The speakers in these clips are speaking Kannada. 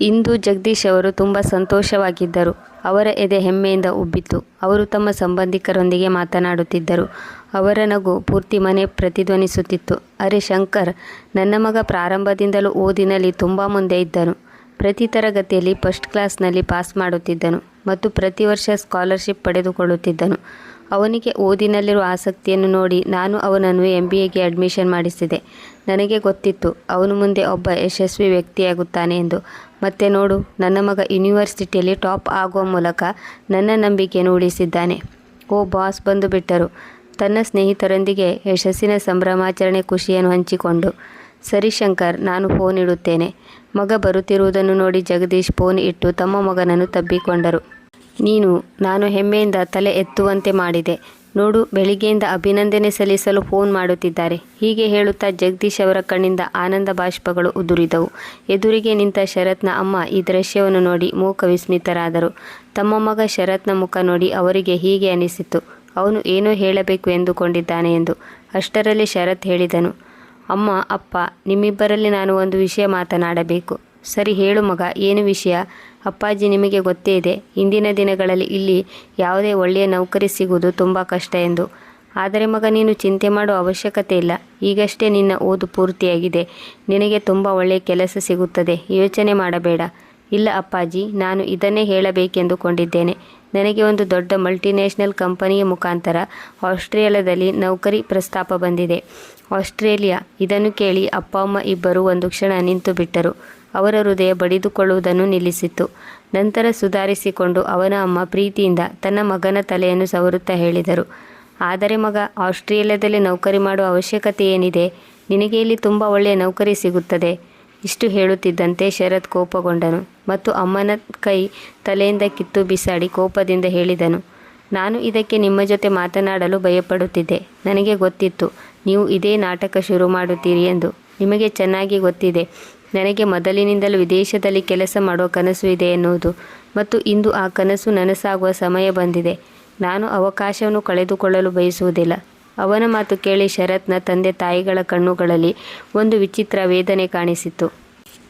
ಇಂದು ಜಗದೀಶ್ ಅವರು ತುಂಬ ಸಂತೋಷವಾಗಿದ್ದರು. ಅವರ ಎದೆ ಹೆಮ್ಮೆಯಿಂದ ಉಬ್ಬಿತ್ತು. ಅವರು ತಮ್ಮ ಸಂಬಂಧಿಕರೊಂದಿಗೆ ಮಾತನಾಡುತ್ತಿದ್ದರು. ಅವರ ನಗು ಪೂರ್ತಿ ಮನೆ ಪ್ರತಿಧ್ವನಿಸುತ್ತಿತ್ತು. ಅರೆ ಶಂಕರ್, ನನ್ನ ಮಗ ಪ್ರಾರಂಭದಿಂದಲೂ ಓದಿನಲ್ಲಿ ತುಂಬ ಮುಂದೆ ಇದ್ದನು. ಪ್ರತಿ ತರಗತಿಯಲ್ಲಿ ಫಸ್ಟ್ ಕ್ಲಾಸ್ನಲ್ಲಿ ಪಾಸ್ ಮಾಡುತ್ತಿದ್ದನು ಮತ್ತು ಪ್ರತಿ ವರ್ಷ ಸ್ಕಾಲರ್ಶಿಪ್ ಪಡೆದುಕೊಳ್ಳುತ್ತಿದ್ದನು. ಅವನಿಗೆ ಓದಿನಲ್ಲಿರುವ ಆಸಕ್ತಿಯನ್ನು ನೋಡಿ ನಾನು ಅವನನ್ನು ಎಂ ಬಿ ಎಗೆ ಅಡ್ಮಿಷನ್ ಮಾಡಿಸಿದೆ. ನನಗೆ ಗೊತ್ತಿತ್ತು. ಅವನು ಮುಂದೆ ಒಬ್ಬ ಯಶಸ್ವಿ ವ್ಯಕ್ತಿಯಾಗುತ್ತಾನೆ ಎಂದು. ಮತ್ತೆ ನೋಡು, ನನ್ನ ಮಗ ಯೂನಿವರ್ಸಿಟಿಯಲ್ಲಿ ಟಾಪ್ ಆಗುವ ಮೂಲಕ ನನ್ನ ನಂಬಿಕೆಯನ್ನು ಉಳಿಸಿದ್ದಾನೆ. ಓ ಬಾಸ್, ಬಂದು ಬಿಟ್ಟರು. ತನ್ನ ಸ್ನೇಹಿತರೊಂದಿಗೆ ಯಶಸ್ಸಿನ ಸಂಭ್ರಮಾಚರಣೆ ಖುಷಿಯನ್ನು ಹಂಚಿಕೊಂಡು, ಸರಿ ಶಂಕರ್, ನಾನು ಫೋನ್ ಇಡುತ್ತೇನೆ. ಮಗ ಬರುತ್ತಿರುವುದನ್ನು ನೋಡಿ ಜಗದೀಶ್ ಫೋನ್ ಇಟ್ಟು ತಮ್ಮ ಮಗನನ್ನು ತಬ್ಬಿಕೊಂಡರು. ನೀನು, ನಾನು ಹೆಮ್ಮೆಯಿಂದ ತಲೆ ಎತ್ತುವಂತೆ ಮಾಡಿದೆ. ನೋಡು, ಬೆಳಿಗ್ಗೆಯಿಂದ ಅಭಿನಂದನೆ ಸಲ್ಲಿಸಲು ಫೋನ್ ಮಾಡುತ್ತಿದ್ದಾರೆ. ಹೀಗೆ ಹೇಳುತ್ತಾ ಜಗದೀಶ್ ಅವರ ಕಣ್ಣಿಂದ ಆನಂದ ಬಾಷ್ಪಗಳು ಉದುರಿದವು. ಎದುರಿಗೆ ನಿಂತ ಶರತ್ನ ಅಮ್ಮ ಈ ದೃಶ್ಯವನ್ನು ನೋಡಿ ಮೂಕ ವಿಸ್ಮಿತರಾದರು. ತಮ್ಮ ಮಗ ಶರತ್ನ ಮುಖ ನೋಡಿ ಅವರಿಗೆ ಹೀಗೆ ಅನಿಸಿತು ಅವನು ಏನೋ ಹೇಳಬೇಕು ಎಂದುಕೊಂಡಿದ್ದಾನೆ ಎಂದು. ಅಷ್ಟರಲ್ಲಿ ಶರತ್ ಹೇಳಿದನು, ಅಮ್ಮ, ಅಪ್ಪ, ನಿಮ್ಮಿಬ್ಬರಲ್ಲಿ ನಾನು ಒಂದು ವಿಷಯ ಮಾತನಾಡಬೇಕು. ಸರಿ, ಹೇಳು ಮಗ, ಏನು ವಿಷಯ? ಅಪ್ಪಾಜಿ, ನಿಮಗೆ ಗೊತ್ತೇ ಇದೆ, ಇಂದಿನ ದಿನಗಳಲ್ಲಿ ಇಲ್ಲಿ ಯಾವುದೇ ಒಳ್ಳೆಯ ನೌಕರಿ ಸಿಗುವುದು ತುಂಬ ಕಷ್ಟ ಎಂದು. ಆದರೆ ಮಗ, ನೀನು ಚಿಂತೆ ಮಾಡುವ ಅವಶ್ಯಕತೆ ಇಲ್ಲ. ಈಗಷ್ಟೇ ನಿನ್ನ ಓದು ಪೂರ್ತಿಯಾಗಿದೆ. ನಿನಗೆ ತುಂಬ ಒಳ್ಳೆಯ ಕೆಲಸ ಸಿಗುತ್ತದೆ. ಯೋಚನೆ ಮಾಡಬೇಡ. ಇಲ್ಲ ಅಪ್ಪಾಜಿ, ನಾನು ಇದನ್ನೇ ಹೇಳಬೇಕೆಂದುಕೊಂಡಿದ್ದೇನೆ. ನನಗೆ ಒಂದು ದೊಡ್ಡ ಮಲ್ಟಿನ್ಯಾಷನಲ್ ಕಂಪನಿಯ ಮುಖಾಂತರ ಆಸ್ಟ್ರೇಲಿಯಾದಲ್ಲಿ ನೌಕರಿ ಪ್ರಸ್ತಾಪ ಬಂದಿದೆ. ಆಸ್ಟ್ರೇಲಿಯಾ, ಇದನ್ನು ಕೇಳಿ ಅಪ್ಪ, ಅಮ್ಮ ಇಬ್ಬರು ಒಂದು ಕ್ಷಣ ನಿಂತು ಬಿಟ್ಟರು ಅವರ ಹೃದಯ ಬಡಿದುಕೊಳ್ಳುವುದನ್ನು ನಿಲ್ಲಿಸಿತು. ನಂತರ ಸುಧಾರಿಸಿಕೊಂಡು ಅವನ ಅಮ್ಮ ಪ್ರೀತಿಯಿಂದ ತನ್ನ ಮಗನ ತಲೆಯನ್ನು ಸವರುತ್ತಾ ಹೇಳಿದರು. ಆದರೆ ಮಗ, ಆಸ್ಟ್ರೇಲಿಯಾದಲ್ಲಿ ನೌಕರಿ ಮಾಡುವ ಅವಶ್ಯಕತೆ ಏನಿದೆ? ನಿನಗೆ ಇಲ್ಲಿ ತುಂಬ ಒಳ್ಳೆಯ ನೌಕರಿ ಸಿಗುತ್ತದೆ ಇಷ್ಟು ಹೇಳುತ್ತಿದ್ದಂತೆ ಶರತ್ ಕೋಪಗೊಂಡನು ಮತ್ತು ಅಮ್ಮನ ಕೈ ತಲೆಯಿಂದ ಕಿತ್ತು ಬಿಸಾಡಿ ಕೋಪದಿಂದ ಹೇಳಿದನು, ನಾನು ಇದಕ್ಕೆ ನಿಮ್ಮ ಜೊತೆ ಮಾತನಾಡಲು ಭಯಪಡುತ್ತಿದ್ದೆ. ನನಗೆ ಗೊತ್ತಿತ್ತು, ನೀವು ಇದೇ ನಾಟಕ ಶುರು ಮಾಡುತ್ತೀರಿ ಎಂದು. ನಿಮಗೆ ಚೆನ್ನಾಗಿ ಗೊತ್ತಿದೆ. ನನಗೆ ಮೊದಲಿನಿಂದಲೂ ವಿದೇಶದಲ್ಲಿ ಕೆಲಸ ಮಾಡುವ ಕನಸು ಇದೆ ಎನ್ನುವುದು. ಮತ್ತು ಇಂದು ಆ ಕನಸು ನನಸಾಗುವ ಸಮಯ ಬಂದಿದೆ. ನಾನು ಅವಕಾಶವನ್ನು ಕಳೆದುಕೊಳ್ಳಲು ಬಯಸುವುದಿಲ್ಲ. ಅವನ ಮಾತು ಕೇಳಿ ಶರತ್ನ ತಂದೆ ತಾಯಿಗಳ ಕಣ್ಣುಗಳಲ್ಲಿ ಒಂದು ವಿಚಿತ್ರ ವೇದನೆ ಕಾಣಿಸಿತು.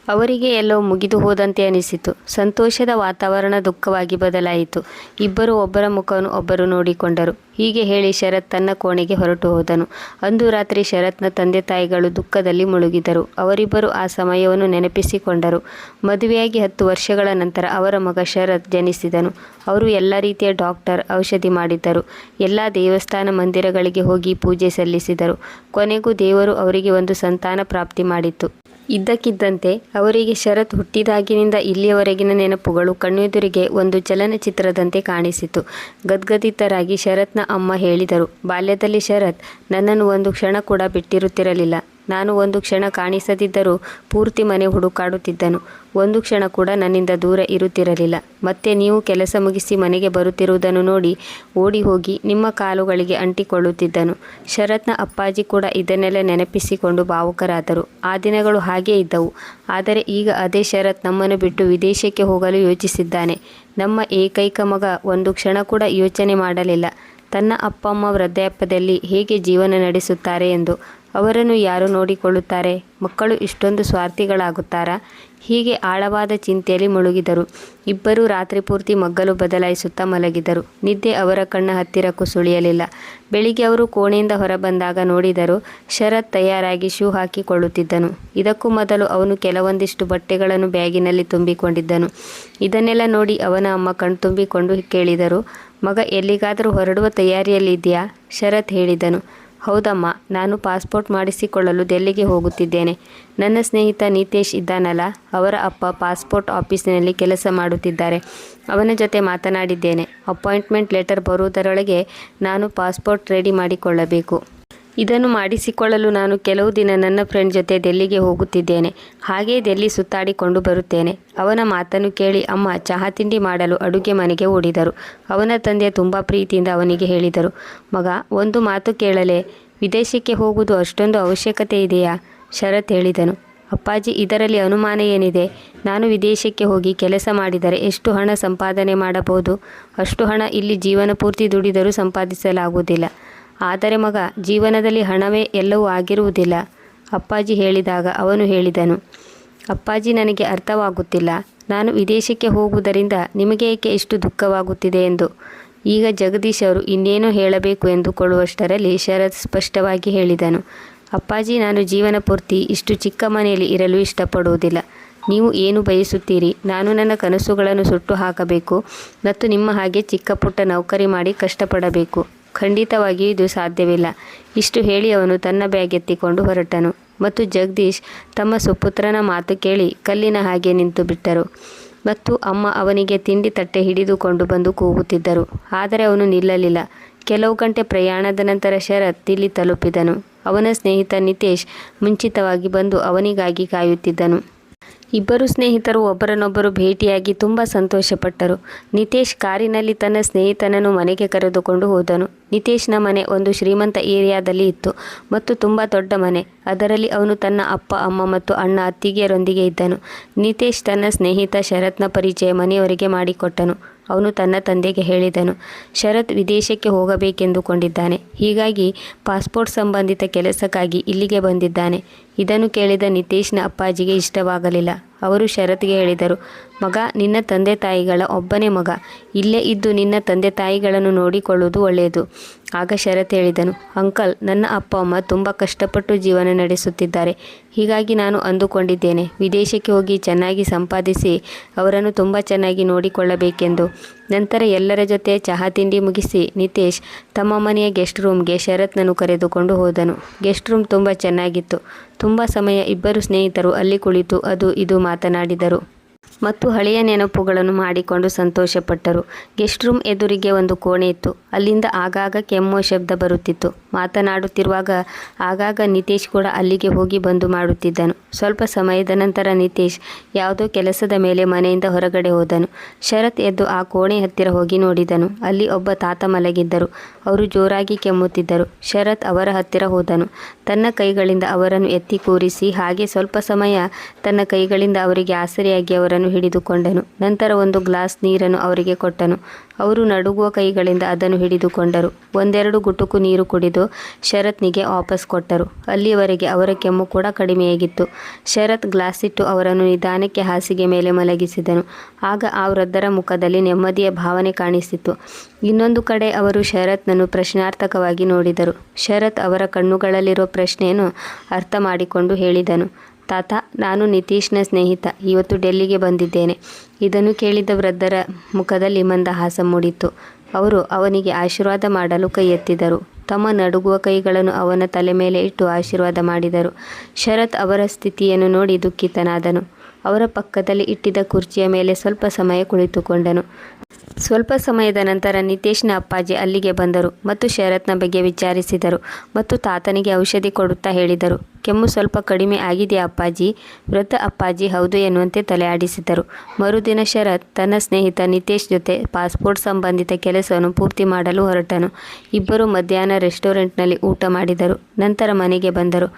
ಅವರಿಗೆ ಎಲ್ಲೋ ಮುಗಿದು ಹೋದಂತೆ ಅನಿಸಿತು. ಸಂತೋಷದ ವಾತಾವರಣ ದುಃಖವಾಗಿ ಬದಲಾಯಿತು. ಇಬ್ಬರು ಒಬ್ಬರ ಮುಖವನ್ನು ಒಬ್ಬರು ನೋಡಿಕೊಂಡರು. ಹೀಗೆ ಹೇಳಿ ಶರತ್ ತನ್ನ ಕೋಣೆಗೆ ಹೊರಟು ಹೋದನು. ಅಂದು ರಾತ್ರಿ ಶರತ್ನ ತಂದೆ ತಾಯಿಗಳು ದುಃಖದಲ್ಲಿ ಮುಳುಗಿದರು. ಅವರಿಬ್ಬರು ಆ ಸಮಯವನ್ನು ನೆನಪಿಸಿಕೊಂಡರು. ಮದುವೆಯಾಗಿ ಹತ್ತು ವರ್ಷಗಳ ನಂತರ ಅವರ ಮಗ ಶರತ್ ಜನಿಸಿದನು. ಅವರು ಎಲ್ಲ ರೀತಿಯ ಡಾಕ್ಟರ್, ಔಷಧಿ ಮಾಡಿದ್ದರು. ಎಲ್ಲ ದೇವಸ್ಥಾನ ಮಂದಿರಗಳಿಗೆ ಹೋಗಿ ಪೂಜೆ ಸಲ್ಲಿಸಿದರು. ಕೊನೆಗೂ ದೇವರು ಅವರಿಗೆ ಒಂದು ಸಂತಾನ ಪ್ರಾಪ್ತಿ ಮಾಡಿತ್ತು. ಇದ್ದಕ್ಕಿದ್ದಂತೆ ಅವರಿಗೆ ಶರತ್ ಹುಟ್ಟಿದಾಗಿನಿಂದ ಇಲ್ಲಿಯವರೆಗಿನ ನೆನಪುಗಳು ಕಣ್ಣೆದುರಿಗೆ ಒಂದು ಚಲನಚಿತ್ರದಂತೆ ಕಾಣಿಸಿತು. ಗದ್ಗದಿತರಾಗಿ ಶರತ್ನ ಅಮ್ಮ ಹೇಳಿದರು. ಬಾಲ್ಯದಲ್ಲಿ ಶರತ್, ನನ್ನನ್ನು ಒಂದು ಕ್ಷಣ ಕೂಡ ಬಿಟ್ಟಿರುತ್ತಿರಲಿಲ್ಲ. ನಾನು ಒಂದು ಕ್ಷಣ ಕಾಣಿಸದಿದ್ದರೂ ಪೂರ್ತಿ ಮನೆ ಹುಡುಕಾಡುತ್ತಿದ್ದನು. ಒಂದು ಕ್ಷಣ ಕೂಡ ನನ್ನಿಂದ ದೂರ ಇರುತ್ತಿರಲಿಲ್ಲ. ಮತ್ತೆ ನೀವು ಕೆಲಸ ಮುಗಿಸಿ ಮನೆಗೆ ಬರುತ್ತಿರುವುದನ್ನು ನೋಡಿ ಓಡಿ ಹೋಗಿ ನಿಮ್ಮ ಕಾಲುಗಳಿಗೆ ಅಂಟಿಕೊಳ್ಳುತ್ತಿದ್ದನು. ಶರತ್ನ ಅಪ್ಪಾಜಿ ಕೂಡ ಇದನ್ನೆಲ್ಲ ನೆನಪಿಸಿಕೊಂಡು ಭಾವುಕರಾದರು. ಆ ದಿನಗಳು ಹಾಗೇ ಇದ್ದವು. ಆದರೆ ಈಗ ಅದೇ ಶರತ್ ನಮ್ಮನ್ನು ಬಿಟ್ಟು ವಿದೇಶಕ್ಕೆ ಹೋಗಲು ಯೋಚಿಸಿದ್ದಾನೆ. ನಮ್ಮ ಏಕೈಕ ಮಗ ಒಂದು ಕ್ಷಣ ಕೂಡ ಯೋಚನೆ ಮಾಡಲಿಲ್ಲ. ತನ್ನ ಅಪ್ಪ, ಅಮ್ಮ ವೃದ್ಧಾಪ್ಯದಲ್ಲಿ ಹೇಗೆ ಜೀವನ ನಡೆಸುತ್ತಾರೆ ಎಂದು ಅವರನ್ನು ಯಾರು ನೋಡಿಕೊಳ್ಳುತ್ತಾರೆ? ಮಕ್ಕಳು ಇಷ್ಟೊಂದು ಸ್ವಾರ್ಥಿಗಳಾಗುತ್ತಾರಾ? ಹೀಗೆ ಆಳವಾದ ಚಿಂತೆಯಲ್ಲಿ ಮುಳುಗಿದರು. ಇಬ್ಬರು ರಾತ್ರಿ ಪೂರ್ತಿ ಮಗ್ಗಲು ಬದಲಾಯಿಸುತ್ತಾ ಮಲಗಿದರು. ನಿದ್ದೆ ಅವರ ಕಣ್ಣ ಹತ್ತಿರಕ್ಕೂ ಸುಳಿಯಲಿಲ್ಲ. ಬೆಳಿಗ್ಗೆ ಅವರು ಕೋಣೆಯಿಂದ ಹೊರಬಂದಾಗ ನೋಡಿದರು, ಶರತ್ ತಯಾರಾಗಿ ಶೂ ಹಾಕಿಕೊಳ್ಳುತ್ತಿದ್ದನು. ಇದಕ್ಕೂ ಮೊದಲು ಅವನು ಕೆಲವೊಂದಿಷ್ಟು ಬಟ್ಟೆಗಳನ್ನು ಬ್ಯಾಗಿನಲ್ಲಿ ತುಂಬಿಕೊಂಡಿದ್ದನು. ಇದನ್ನೆಲ್ಲ ನೋಡಿ ಅವನ ಅಮ್ಮ ಕಣ್ತುಂಬಿಕೊಂಡು ಕೇಳಿದರು ಮಗ ಎಲ್ಲಿಗಾದರೂ ಹೊರಡುವ ತಯಾರಿಯಲ್ಲಿದೆಯಾ ಶರತ್ ಹೇಳಿದನು. ಹೌದಮ್ಮ, ನಾನು ಪಾಸ್ಪೋರ್ಟ್ ಮಾಡಿಸಿಕೊಳ್ಳಲು ದೆಲ್ಲಿಗೆ ಹೋಗುತ್ತಿದ್ದೇನೆ. ನನ್ನ ಸ್ನೇಹಿತ ನಿತೇಶ್ ಇದ್ದಾನಲ್ಲ, ಅವರ ಅಪ್ಪ ಪಾಸ್ಪೋರ್ಟ್ ಆಫೀಸಿನಲ್ಲಿ ಕೆಲಸ ಮಾಡುತ್ತಿದ್ದಾರೆ. ಅವನ ಜೊತೆ ಮಾತನಾಡಿದ್ದೇನೆ. ಅಪಾಯಿಂಟ್ಮೆಂಟ್ ಲೆಟರ್ ಬರುವುದರೊಳಗೆ ನಾನು ಪಾಸ್ಪೋರ್ಟ್ ರೆಡಿ ಮಾಡಿಕೊಳ್ಳಬೇಕು. ಇದನ್ನು ಮಾಡಿಸಿಕೊಳ್ಳಲು ನಾನು ಕೆಲವು ದಿನ ನನ್ನ ಫ್ರೆಂಡ್ ಜೊತೆ ಡೆಲ್ಲಿಗೆ ಹೋಗುತ್ತಿದ್ದೇನೆ. ಹಾಗೇ ಡೆಲ್ಲಿ ಸುತ್ತಾಡಿಕೊಂಡು ಬರುತ್ತೇನೆ. ಅವನ ಮಾತನ್ನು ಕೇಳಿ ಅಮ್ಮ ಚಹಾ ತಿಂಡಿ ಮಾಡಲು ಅಡುಗೆ ಮನೆಗೆ ಓಡಿದರು. ಅವನ ತಂದೆ ತುಂಬ ಪ್ರೀತಿಯಿಂದ ಅವನಿಗೆ ಹೇಳಿದರು, ಮಗ, ಒಂದು ಮಾತು ಕೇಳಲೇ. ವಿದೇಶಕ್ಕೆ ಹೋಗುವುದು ಅಷ್ಟೊಂದು ಅವಶ್ಯಕತೆ ಇದೆಯಾ? ಶರತ್ ಹೇಳಿದನು, ಅಪ್ಪಾಜಿ, ಇದರಲ್ಲಿ ಅನುಮಾನ ಏನಿದೆ? ನಾನು ವಿದೇಶಕ್ಕೆ ಹೋಗಿ ಕೆಲಸ ಮಾಡಿದರೆ ಎಷ್ಟು ಹಣ ಸಂಪಾದನೆ ಮಾಡಬಹುದು? ಅಷ್ಟು ಹಣ ಇಲ್ಲಿ ಜೀವನ ಪೂರ್ತಿ ದುಡಿದರೂ ಸಂಪಾದಿಸಲಾಗುವುದಿಲ್ಲ. ಆದರೆ ಮಗ, ಜೀವನದಲ್ಲಿ ಹಣವೇ ಎಲ್ಲವೂ ಆಗಿರುವುದಿಲ್ಲ. ಅಪ್ಪಾಜಿ ಹೇಳಿದಾಗ ಅವನು ಹೇಳಿದನು, ಅಪ್ಪಾಜಿ ನನಗೆ ಅರ್ಥವಾಗುತ್ತಿಲ್ಲ. ನಾನು ವಿದೇಶಕ್ಕೆ ಹೋಗುವುದರಿಂದ ನಿಮಗೆ ಏಕೆ ಇಷ್ಟು ದುಃಖವಾಗುತ್ತಿದೆ ಎಂದು. ಈಗ ಜಗದೀಶ್ ಅವರು ಇನ್ನೇನು ಹೇಳಬೇಕು ಎಂದುಕೊಳ್ಳುವಷ್ಟರಲ್ಲಿ ಶರತ್ ಸ್ಪಷ್ಟವಾಗಿ ಹೇಳಿದನು, ಅಪ್ಪಾಜಿ ನಾನು ಜೀವನ ಪೂರ್ತಿ ಇಷ್ಟು ಚಿಕ್ಕ ಮನೆಯಲ್ಲಿ ಇರಲು ಇಷ್ಟಪಡುವುದಿಲ್ಲ. ನೀವು ಏನು ಬಯಸುತ್ತೀರಿ? ನಾನು ನನ್ನ ಕನಸುಗಳನ್ನು ಸುಟ್ಟು ಹಾಕಬೇಕು ಮತ್ತು ನಿಮ್ಮ ಹಾಗೆ ಚಿಕ್ಕ ಪುಟ್ಟ ನೌಕರಿ ಮಾಡಿ ಕಷ್ಟಪಡಬೇಕು. ಖಂಡಿತವಾಗಿಯೂ ಇದು ಸಾಧ್ಯವಿಲ್ಲ. ಇಷ್ಟು ಹೇಳಿ ಅವನು ತನ್ನ ಬ್ಯಾಗ್ ಎತ್ತಿಕೊಂಡು ಹೊರಟನು. ಮತ್ತು ಜಗದೀಶ್ ತಮ್ಮ ಸುಪುತ್ರನ ಮಾತು ಕೇಳಿ ಕಲ್ಲಿನ ಹಾಗೆ ನಿಂತು ಬಿಟ್ಟರು. ಮತ್ತು ಅಮ್ಮ ಅವನಿಗೆ ತಿಂಡಿ ತಟ್ಟೆ ಹಿಡಿದುಕೊಂಡು ಬಂದು ಕೂಗುತ್ತಿದ್ದರು. ಆದರೆ ಅವನು ನಿಲ್ಲಲಿಲ್ಲ. ಕೆಲವು ಗಂಟೆ ಪ್ರಯಾಣದ ನಂತರ ಶರತ್ ಇಲ್ಲಿ ತಲುಪಿದನು. ಅವನ ಸ್ನೇಹಿತ ನಿತೇಶ್ ಮುಂಚಿತವಾಗಿ ಬಂದು ಅವನಿಗಾಗಿ ಕಾಯುತ್ತಿದ್ದನು. ಇಬ್ಬರು ಸ್ನೇಹಿತರು ಒಬ್ಬರನ್ನೊಬ್ಬರು ಭೇಟಿಯಾಗಿ ತುಂಬ ಸಂತೋಷಪಟ್ಟರು. ನಿತೇಶ್ ಕಾರಿನಲ್ಲಿ ತನ್ನ ಸ್ನೇಹಿತನನ್ನು ಮನೆಗೆ ಕರೆದುಕೊಂಡು ಹೋದನು. ನಿತೇಶ್ನ ಮನೆ ಒಂದು ಶ್ರೀಮಂತ ಏರಿಯಾದಲ್ಲಿ ಇತ್ತು ಮತ್ತು ತುಂಬ ದೊಡ್ಡ ಮನೆ. ಅದರಲ್ಲಿ ಅವನು ತನ್ನ ಅಪ್ಪ, ಅಮ್ಮ ಮತ್ತು ಅಣ್ಣ ಅತ್ತಿಗೆಯರೊಂದಿಗೆ ಇದ್ದನು. ನಿತೇಶ್ ತನ್ನ ಸ್ನೇಹಿತ ಶರತ್ನ ಪರಿಚಯ ಮನೆಯವರಿಗೆ ಮಾಡಿಕೊಟ್ಟನು. ಅವನು ತನ್ನ ತಂದೆಗೆ ಹೇಳಿದನು, ಶರತ್ ವಿದೇಶಕ್ಕೆ ಹೋಗಬೇಕೆಂದುಕೊಂಡಿದ್ದಾನೆ. ಹೀಗಾಗಿ ಪಾಸ್ಪೋರ್ಟ್ ಸಂಬಂಧಿತ ಕೆಲಸಕ್ಕಾಗಿ ಇಲ್ಲಿಗೆ ಬಂದಿದ್ದಾನೆ. ಇದನ್ನು ಕೇಳಿದ ನಿತೇಶ್ನ ಅಪ್ಪಾಜಿಗೆ ಇಷ್ಟವಾಗಲಿಲ್ಲ. ಅವರು ಶರತ್ಗೆ ಹೇಳಿದರು, ಮಗ, ನಿನ್ನ ತಂದೆ ತಾಯಿಗಳ ಒಬ್ಬನೇ ಮಗ. ಇಲ್ಲೇ ಇದ್ದು ನಿನ್ನ ತಂದೆ ತಾಯಿಗಳನ್ನು ನೋಡಿಕೊಳ್ಳುವುದು ಒಳ್ಳೆಯದು ಆಗ ಶರತ್ ಹೇಳಿದನು, ಅಂಕಲ್, ನನ್ನ ಅಪ್ಪ, ಅಮ್ಮ ತುಂಬ ಕಷ್ಟಪಟ್ಟು ಜೀವನ ನಡೆಸುತ್ತಿದ್ದಾರೆ. ಹೀಗಾಗಿ ನಾನು ಅಂದುಕೊಂಡಿದ್ದೇನೆ. ವಿದೇಶಕ್ಕೆ ಹೋಗಿ ಚೆನ್ನಾಗಿ ಸಂಪಾದಿಸಿ ಅವರನ್ನು ತುಂಬ ಚೆನ್ನಾಗಿ ನೋಡಿಕೊಳ್ಳಬೇಕೆಂದು. ನಂತರ ಎಲ್ಲರ ಜೊತೆ ಚಹಾ ತಿಂಡಿ ಮುಗಿಸಿ ನಿತೇಶ್ ತಮ್ಮ ಮನೆಯ ಗೆಸ್ಟ್ ರೂಮ್ಗೆ ಶರತ್ನನ್ನು ಕರೆದುಕೊಂಡು ಹೋದನು. ಗೆಸ್ಟ್ ರೂಮ್ ತುಂಬ ಚೆನ್ನಾಗಿತ್ತು. ತುಂಬ ಸಮಯ ಇಬ್ಬರು ಸ್ನೇಹಿತರು ಅಲ್ಲಿ ಕುಳಿತು ಅದು ಇದು ಮಾತನಾಡಿದರು. ಮತ್ತು ಹಳೆಯ ನೆನಪುಗಳನ್ನು ಮಾಡಿಕೊಂಡು ಸಂತೋಷಪಟ್ಟರು. ಗೆಸ್ಟ್ ರೂಮ್ ಎದುರಿಗೆ ಒಂದು ಕೋಣೆ ಇತ್ತು. ಅಲ್ಲಿಂದ ಆಗಾಗ ಕೆಮ್ಮುವ ಶಬ್ದ ಬರುತ್ತಿತ್ತು. ಮಾತನಾಡುತ್ತಿರುವಾಗ ಆಗಾಗ ನಿತೇಶ್ ಕೂಡ ಅಲ್ಲಿಗೆ ಹೋಗಿ ಬಂದು ಮಾಡುತ್ತಿದ್ದನು. ಸ್ವಲ್ಪ ಸಮಯದ ನಂತರ ನಿತೇಶ್ ಯಾವುದೋ ಕೆಲಸದ ಮೇಲೆ ಮನೆಯಿಂದ ಹೊರಗಡೆ ಹೋದನು. ಶರತ್ ಎದ್ದು ಆ ಕೋಣೆ ಹತ್ತಿರ ಹೋಗಿ ನೋಡಿದನು. ಅಲ್ಲಿ ಒಬ್ಬ ತಾತ ಮಲಗಿದ್ದರು. ಅವರು ಜೋರಾಗಿ ಕೆಮ್ಮುತ್ತಿದ್ದರು. ಶರತ್ ಅವರ ಹತ್ತಿರ ಹೋದನು. ತನ್ನ ಕೈಗಳಿಂದ ಅವರನ್ನು ಎತ್ತಿ ಕೂರಿಸಿ, ಹಾಗೆ ಸ್ವಲ್ಪ ಸಮಯ ತನ್ನ ಕೈಗಳಿಂದ ಅವರಿಗೆ ಆಸರೆಯಾಗಿ ಅವರನ್ನು ಹಿಡಿದುಕೊಂಡನು. ನಂತರ ಒಂದು ಗ್ಲಾಸ್ ನೀರನ್ನು ಅವರಿಗೆ ಕೊಟ್ಟನು. ಅವರು ನಡುಗುವ ಕೈಗಳಿಂದ ಅದನ್ನು ಹಿಡಿದುಕೊಂಡರು. ಒಂದೆರಡು ಗುಟುಕು ನೀರು ಕುಡಿದು ಶರತ್ನಿಗೆ ವಾಪಸ್ ಕೊಟ್ಟರು. ಅಲ್ಲಿಯವರೆಗೆ ಅವರ ಕೆಮ್ಮು ಕೂಡ ಕಡಿಮೆಯಾಗಿತ್ತು. ಶರತ್ ಗ್ಲಾಸ್ ಇಟ್ಟು ಅವರನ್ನು ನಿಧಾನಕ್ಕೆ ಹಾಸಿಗೆ ಮೇಲೆ ಮಲಗಿಸಿದನು. ಆಗ ಆ ವೃದ್ಧರ ಮುಖದಲ್ಲಿ ನೆಮ್ಮದಿಯ ಭಾವನೆ ಕಾಣಿಸಿತು. ಇನ್ನೊಂದು ಕಡೆ ಅವರು ಶರತ್ನನ್ನು ಪ್ರಶ್ನಾರ್ಥಕವಾಗಿ ನೋಡಿದರು. ಶರತ್ ಅವರ ಕಣ್ಣುಗಳಲ್ಲಿರೋ ಪ್ರಶ್ನೆಯನ್ನು ಅರ್ಥ ಮಾಡಿಕೊಂಡು ಹೇಳಿದನು. ತಾತ, ನಾನು ನಿತೀಶ್ನ ಸ್ನೇಹಿತ, ಇವತ್ತು ಡೆಲ್ಲಿಗೆ ಬಂದಿದ್ದೇನೆ. ಇದನ್ನು ಕೇಳಿದ ವೃದ್ಧರ ಮುಖದಲ್ಲಿ ಮಂದಹಾಸ ಮೂಡಿತು ಅವರು ಅವನಿಗೆ ಆಶೀರ್ವಾದ ಮಾಡಲು ಕೈ ಎತ್ತಿದರು. ತಮ್ಮ ನಡುಗುವ ಕೈಗಳನ್ನು ಅವನ ತಲೆ ಮೇಲೆ ಇಟ್ಟು ಆಶೀರ್ವಾದ ಮಾಡಿದರು. ಶರತ್ ಅವರ ಸ್ಥಿತಿಯನ್ನು ನೋಡಿ ದುಃಖಿತನಾದನು. ಅವರ ಪಕ್ಕದಲ್ಲಿ ಇಟ್ಟಿದ್ದ ಕುರ್ಚಿಯ ಮೇಲೆ ಸ್ವಲ್ಪ ಸಮಯ ಕುಳಿತುಕೊಂಡನು. ಸ್ವಲ್ಪ ಸಮಯದ ನಂತರ ನಿತೇಶ್ನ ಅಪ್ಪಾಜಿ ಅಲ್ಲಿಗೆ ಬಂದರು ಮತ್ತು ಶರತ್ನ ಬಗ್ಗೆ ವಿಚಾರಿಸಿದರು ಮತ್ತು ತಾತನಿಗೆ ಔಷಧಿ ಕೊಡುತ್ತಾ ಹೇಳಿದರು. ಕೆಮ್ಮು ಸ್ವಲ್ಪ ಕಡಿಮೆ ಆಗಿದೆ ಅಪ್ಪಾಜಿ? ವೃದ್ಧ ಅಪ್ಪಾಜಿ ಹೌದು ಎನ್ನುವಂತೆ ತಲೆ ಆಡಿಸಿದರು ಮರುದಿನ ಶರತ್ ತನ್ನ ಸ್ನೇಹಿತ ನಿತೇಶ್ ಜೊತೆ ಪಾಸ್ಪೋರ್ಟ್ ಸಂಬಂಧಿತ ಕೆಲಸವನ್ನು ಪೂರ್ತಿ ಮಾಡಲು ಹೊರಟನು. ಇಬ್ಬರು ಮಧ್ಯಾಹ್ನ ರೆಸ್ಟೋರೆಂಟ್ನಲ್ಲಿ ಊಟ ಮಾಡಿದರು. ನಂತರ ಮನೆಗೆ ಬಂದರು.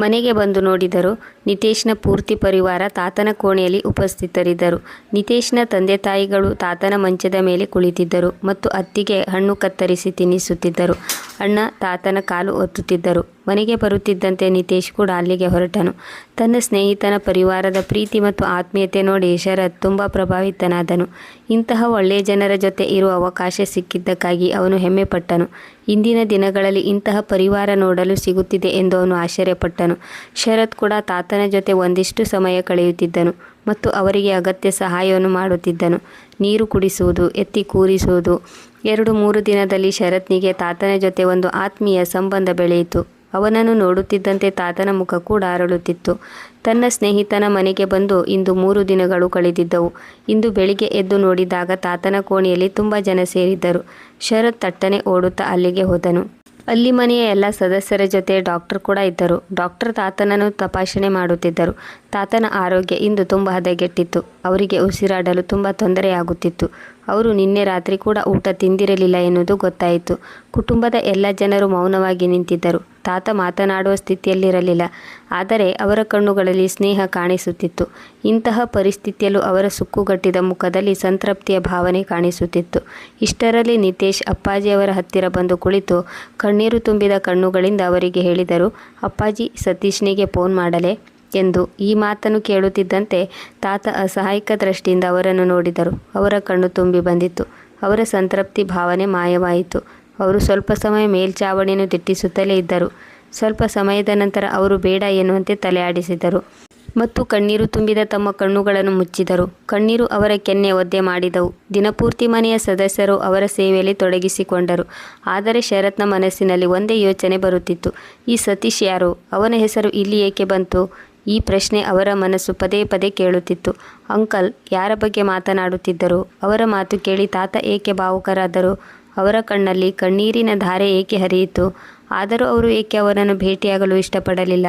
ಮನೆಗೆ ಬಂದು ನೋಡಿದರು. ನಿತೇಶ್ನ ಪೂರ್ತಿ ಪರಿವಾರ ತಾತನ ಕೋಣೆಯಲ್ಲಿ ಉಪಸ್ಥಿತರಿದ್ದರು. ನಿತೇಶ್ನ ತಂದೆ ತಾಯಿಗಳು ತಾತನ ಮಂಚದ ಮೇಲೆ ಕುಳಿತಿದ್ದರು ಮತ್ತು ಅತ್ತಿಗೆ ಹಣ್ಣು ಕತ್ತರಿಸಿ ತಿನ್ನಿಸುತ್ತಿದ್ದರು. ಅಣ್ಣ ತಾತನ ಕಾಲು ಒತ್ತುತ್ತಿದ್ದರು. ಮನೆಗೆ ಬರುತ್ತಿದ್ದಂತೆ ನಿತೇಶ್ ಕೂಡ ಅಲ್ಲಿಗೆ ಹೊರಟನು. ತನ್ನ ಸ್ನೇಹಿತನ ಪರಿವಾರದ ಪ್ರೀತಿ ಮತ್ತು ಆತ್ಮೀಯತೆ ನೋಡಿ ಶರತ್ ತುಂಬ ಪ್ರಭಾವಿತನಾದನು. ಇಂತಹ ಒಳ್ಳೆಯ ಜನರ ಜೊತೆ ಇರುವ ಅವಕಾಶ ಸಿಕ್ಕಿದ್ದಕ್ಕಾಗಿ ಅವನು ಹೆಮ್ಮೆಪಟ್ಟನು. ಇಂದಿನ ದಿನಗಳಲ್ಲಿ ಇಂತಹ ಪರಿವಾರ ನೋಡಲು ಸಿಗುತ್ತಿದೆ ಎಂದು ಅವನು ಆಶ್ಚರ್ಯಪಟ್ಟನು. ಶರತ್ ಕೂಡ ತಾತನ ಜೊತೆ ಒಂದಿಷ್ಟು ಸಮಯ ಕಳೆಯುತ್ತಿದ್ದನು ಮತ್ತು ಅವರಿಗೆ ಅಗತ್ಯ ಸಹಾಯವನ್ನು ಮಾಡುತ್ತಿದ್ದನು. ನೀರು ಕುಡಿಸುವುದು, ಎತ್ತಿ ಕೂರಿಸುವುದು. ಎರಡು ಮೂರು ದಿನದಲ್ಲಿ ಶರತ್ನಿಗೆ ತಾತನ ಜೊತೆ ಒಂದು ಆತ್ಮೀಯ ಸಂಬಂಧ ಬೆಳೆಯಿತು. ಅವನನ್ನು ನೋಡುತ್ತಿದ್ದಂತೆ ತಾತನ ಮುಖ ಕೂಡ ಅರಳುತ್ತಿತ್ತು. ತನ್ನ ಸ್ನೇಹಿತನ ಮನೆಗೆ ಬಂದು ಇಂದು ಮೂರು ದಿನಗಳು ಕಳೆದಿದ್ದವು. ಇಂದು ಬೆಳಿಗ್ಗೆ ಎದ್ದು ನೋಡಿದಾಗ ತಾತನ ಕೋಣೆಯಲ್ಲಿ ತುಂಬ ಜನ ಸೇರಿದ್ದರು. ಶರತ್ ತಟ್ಟನೆ ಓಡುತ್ತಾ ಅಲ್ಲಿಗೆ ಹೋದನು. ಅಲ್ಲಿ ಮನೆಯ ಎಲ್ಲ ಸದಸ್ಯರ ಜೊತೆ ಡಾಕ್ಟರ್ ಕೂಡ ಇದ್ದರು. ಡಾಕ್ಟರ್ ತಾತನನ್ನು ತಪಾಸಣೆ ಮಾಡುತ್ತಿದ್ದರು. ತಾತನ ಆರೋಗ್ಯ ಇಂದು ತುಂಬ ಹದಗೆಟ್ಟಿತ್ತು. ಅವರಿಗೆ ಉಸಿರಾಡಲು ತುಂಬ ತೊಂದರೆಯಾಗುತ್ತಿತ್ತು. ಅವರು ನಿನ್ನೆ ರಾತ್ರಿ ಕೂಡ ಊಟ ತಿಂದಿರಲಿಲ್ಲ ಎನ್ನುವುದು ಗೊತ್ತಾಯಿತು. ಕುಟುಂಬದ ಎಲ್ಲ ಜನರು ಮೌನವಾಗಿ ನಿಂತಿದ್ದರು. ತಾತ ಮಾತನಾಡುವ ಸ್ಥಿತಿಯಲ್ಲಿರಲಿಲ್ಲ. ಆದರೆ ಅವರ ಕಣ್ಣುಗಳಲ್ಲಿ ಸ್ನೇಹ ಕಾಣಿಸುತ್ತಿತ್ತು. ಇಂತಹ ಪರಿಸ್ಥಿತಿಯಲ್ಲೂ ಅವರ ಸುಕ್ಕುಗಟ್ಟಿದ ಮುಖದಲ್ಲಿ ಸಂತೃಪ್ತಿಯ ಭಾವನೆ ಕಾಣಿಸುತ್ತಿತ್ತು. ಇಷ್ಟರಲ್ಲಿ ನಿತೇಶ್ ಅಪ್ಪಾಜಿಯವರ ಹತ್ತಿರ ಬಂದು ಕುಳಿತು ಕಣ್ಣೀರು ತುಂಬಿದ ಕಣ್ಣುಗಳಿಂದ ಅವರಿಗೆ ಹೇಳಿದರು, ಅಪ್ಪಾಜಿ, ಸತೀಶ್ನಿಗೆ ಫೋನ್ ಮಾಡಲೆ? ಎಂದು ಈ ಮಾತನ್ನು ಕೇಳುತ್ತಿದ್ದಂತೆ ತಾತ ಅಸಹಾಯಕ ದೃಷ್ಟಿಯಿಂದ ಅವರನ್ನು ನೋಡಿದರು. ಅವರ ಕಣ್ಣು ತುಂಬಿ ಬಂದಿತ್ತು. ಅವರ ಸಂತೃಪ್ತಿ ಭಾವನೆ ಮಾಯವಾಯಿತು. ಅವರು ಸ್ವಲ್ಪ ಸಮಯ ಮೇಲ್ಚಾವಣಿಯನ್ನು ದಿಟ್ಟಿಸುತ್ತಲೇ ಇದ್ದರು. ಸ್ವಲ್ಪ ಸಮಯದ ನಂತರ ಅವರು ಬೇಡ ಎನ್ನುವಂತೆ ತಲೆ ಆಡಿಸಿದರು ಮತ್ತು ಕಣ್ಣೀರು ತುಂಬಿದ ತಮ್ಮ ಕಣ್ಣುಗಳನ್ನು ಮುಚ್ಚಿದರು. ಕಣ್ಣೀರು ಅವರ ಕೆನ್ನೆ ಒದ್ದೆ ಮಾಡಿದವು. ದಿನಪೂರ್ತಿ ಮನೆಯ ಸದಸ್ಯರು ಅವರ ಸೇವೆಯಲ್ಲಿ ತೊಡಗಿಸಿಕೊಂಡರು. ಆದರೆ ಶರತ್ನ ಮನಸ್ಸಿನಲ್ಲಿ ಒಂದೇ ಯೋಚನೆ ಬರುತ್ತಿತ್ತು. ಈ ಸತೀಶ್ ಯಾರು? ಅವನ ಹೆಸರು ಇಲ್ಲಿ ಏಕೆ ಬಂತು? ಈ ಪ್ರಶ್ನೆ ಅವರ ಮನಸ್ಸು ಪದೇ ಪದೇ ಕೇಳುತ್ತಿತ್ತು. ಅಂಕಲ್, ಯಾರ ಬಗ್ಗೆ ಮಾತನಾಡುತ್ತಿದ್ದರು? ಅವರ ಮಾತು ಕೇಳಿ ತಾತ ಏಕೆ ಭಾವುಕರಾದರು? ಅವರ ಕಣ್ಣಲ್ಲಿ ಕಣ್ಣೀರಿನ ಧಾರೆ ಏಕೆ ಹರಿಯಿತು? ಆದರೂ ಅವರು ಏಕೆ ಅವರನ್ನು ಭೇಟಿಯಾಗಲು ಇಷ್ಟಪಡಲಿಲ್ಲ?